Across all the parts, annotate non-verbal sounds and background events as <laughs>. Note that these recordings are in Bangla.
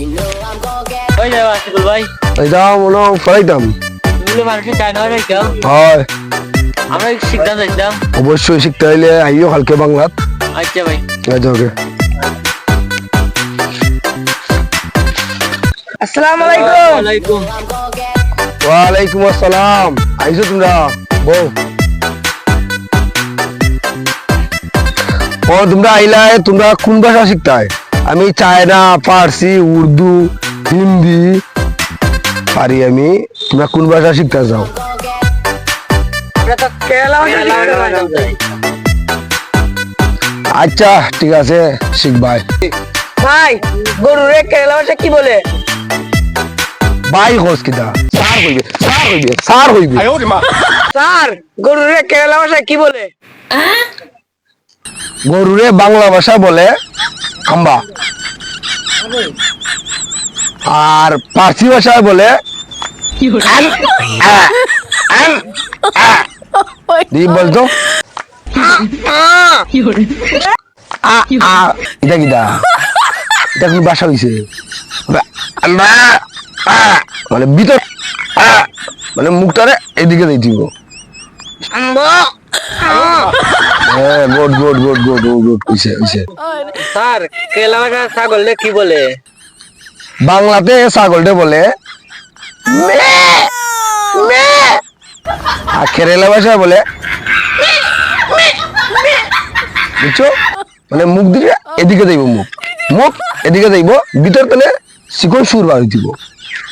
ওই যাবা আসিফুল ভাই এটা মনে হয় ফরাইতাম তুমি মানুষের চায় না যাইতাম হয় আমরা শিখতাম যাইতাম অবশ্যই শিখতে হইলে আইও কালকে বাংলাত আচ্ছা ভাই আচ্ছা ওকে আসসালামু আলাইকুম ওয়ালাইকুম ওয়ালাইকুম আসসালাম আইসো তোমরা বউ ও তোমরা তোমরা কোন ভাষা শিখতায় আমি চায়না ফার্সি উর্দু হিন্দি। পারি আমি তোমরা কোন ভাষা শিখতে পারি। আচ্ছা ঠিক আছে শিখবাই ভাই। গরুরে কেরালা ভাষা কি বলে? বাই হোস কিতা? সার হইবে সার হইবে সার হইবে। স্যার গরুরে কেরালা ভাষা কি বলে? গরুরে বাংলা ভাষা বলে খাম্বা। আর পার্সি ভাষায় বলে বলতো আ, আ। এটা কিটা এটা কি ভাষা হইছে? বা, বা, আ। মানে ভিতর। মানে মুখটারে এদিকে দিই দিব। হ্যাঁ good good good good good হইছে হইছে স্যার কেলা ভাষা কি বলে? বাংলাতে ছাগলটা বলে মে, মে। আর কেরালা ভাষায় বলে বুঝছ? মানে মুখ দিকে এদিকে যাইব মুখ। মুখ এদিকে যাইব ভিতর পেলে চিকন সুর বার দিব।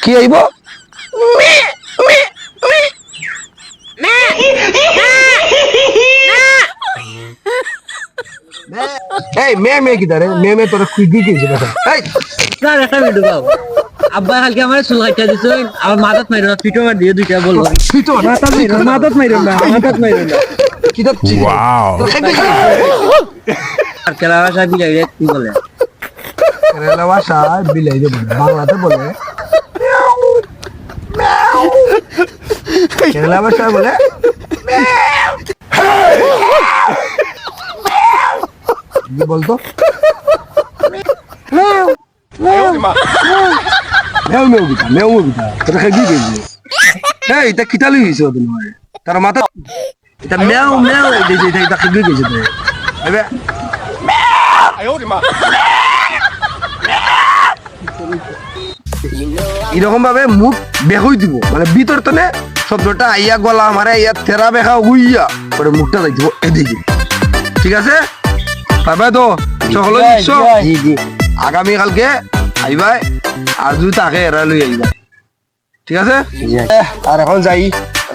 কি আইব? মে, মে, মে। এই মে মে কি দারে মে মে তোর কুই দিয়ে গেছে কথা এই! স্যার একটা ভিডিও পাও আব্বা কালকে আমার চুল কাটা দিছে আমার মাথাত মাইরো না পিটো মার দিয়ে দুইটা বলব। পিটো মাথাত মাইরো মাথাত মাইরো না মাথাত মাইরো না কি তো ওয়াও আর কেলা ভাষা বিলাই কি বলে? কেরালা ভাষায় বিলাই বলে বাংলাতে বলে। কেরালা ভাষায় বলে কি বলতো? এরকম ভাবে মুখ বেহই দিব। মানে ভিতর তনে শব্দটা আইয়া গলা মারে আইয়া তেরা বেখা, উইয়া। মুখটা যাই দিব এদিকে। ঠিক আছে? পাবে তো সকলে নিশ্চ জি জি। আগামী কালকে আইবাই আর যদি তাকে এরা লই আইবা ঠিক আছে? আর এখন যাই।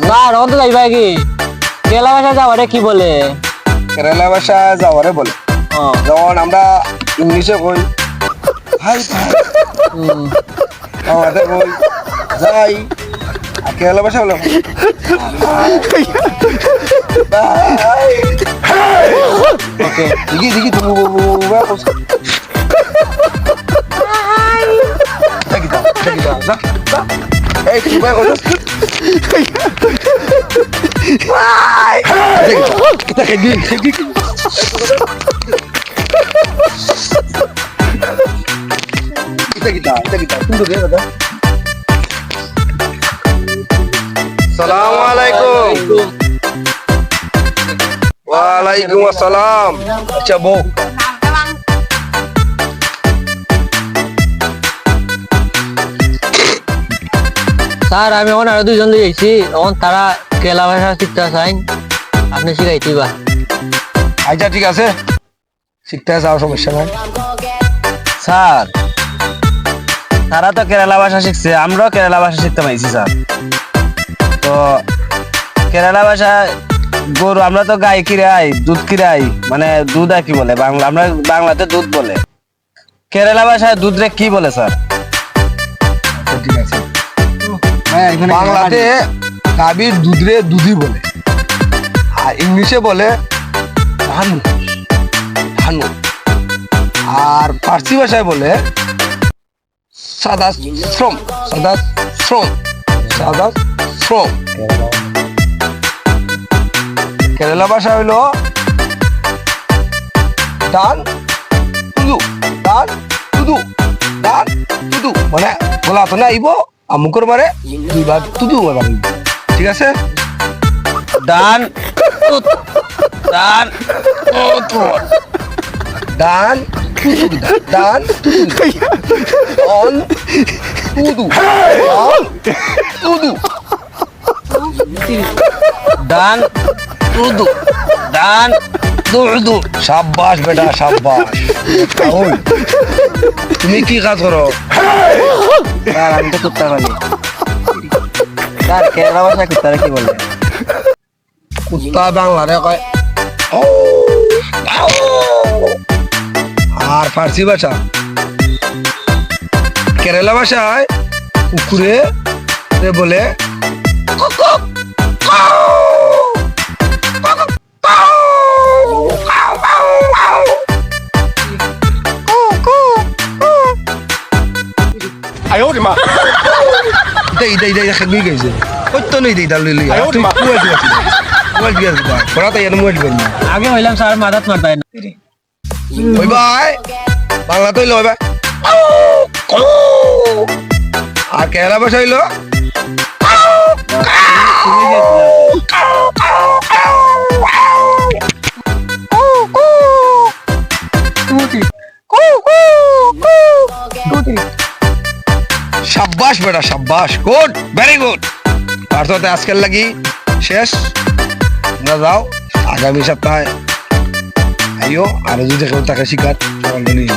না রহন তো যাইবা কি? কেলা ভাষা যাওয়ারে কি বলে? কেরালা ভাষা যাওয়ারে বলে? যেমন আমরা ইংলিশে কই। হাই ভাই হুম। কই। যাই। আর কেরালা ভাষা বলে? <laughs> ওকে দেখি দেখি তুমি দেখি দাও দেখি দাও যা যা এই তুমি বাই কথা বাই দেখি দাও এটা খেয়ে গিয়ে খেয়ে গিয়ে এটা কি দাও এটা কি দাও ওয়ালাইকুম আসসালাম। আচ্ছা বউ। স্যার আমি এখন আরও দুইজন দিয়ে যাইছি এখন তারা কেলা ভাষা শিখতে চাই আপনি শিখাইতে বা আচ্ছা ঠিক আছে। শিখতে যাও সমস্যা নাই। স্যার তারা তো কেরালা ভাষা শিখছে। আমরাও কেরালা ভাষা শিখতে পাইছি স্যার। তো কেরালা ভাষা গরু আমরা তো গাই কিরাই দুধ কিরাই মানে দুধ আর কি বলে? বাংলা আমরা বাংলাতে দুধ বলে। কেরালা ভাষায় দুধ রে কি বলে স্যার? ঠিক আছে। বাংলাতে গাভীর দুধি বলে। আর ইংলিশে বলে ধানু ধানু আর ফার্সি ভাষায় বলে সাদা শ্রম সাদা শ্রম সাদা শ্রম কেরালা ভাষা হইল দান তুদু দান তুদু দান তুদু মানে গলা হাতনে আইব আর মুখের মারে দুইবার তুতু মারবার। ঠিক আছে? ডান ডান ডান ডান অন তুতু অন তুতু ডান সাব্বাস বেটা, সাব্বাস। তুমি কি কাজ করো? আমি তো কুত্তা বলি কেরালা ভাষা কুত্তারা কি বলে? কুত্তা বাংলারে কয়। আর ফার্সি ভাষা? কেরালা ভাষায় কুকুরে বলে। ইতা ইতা খেলবি গেছে। কত নই দেই তাহলে লই। তুই কুয়া দিবা মোবাইল দিবা দিবা পড়া তাই মোবাইল না আগে হইলাম স্যার মাথাত মারতাই না। ওই ভাই বাংলা তো হইল ভাই। আর কেরালা ভাষা হইল? সাব্বাস বেটা, সাব্বাস। গুড ভেরি গুড তার তো আজকের লাগি শেষ। না যাও, আগামী সপ্তাহে আইও। আরও যদি কেউ তাকে শিকার নিয়ে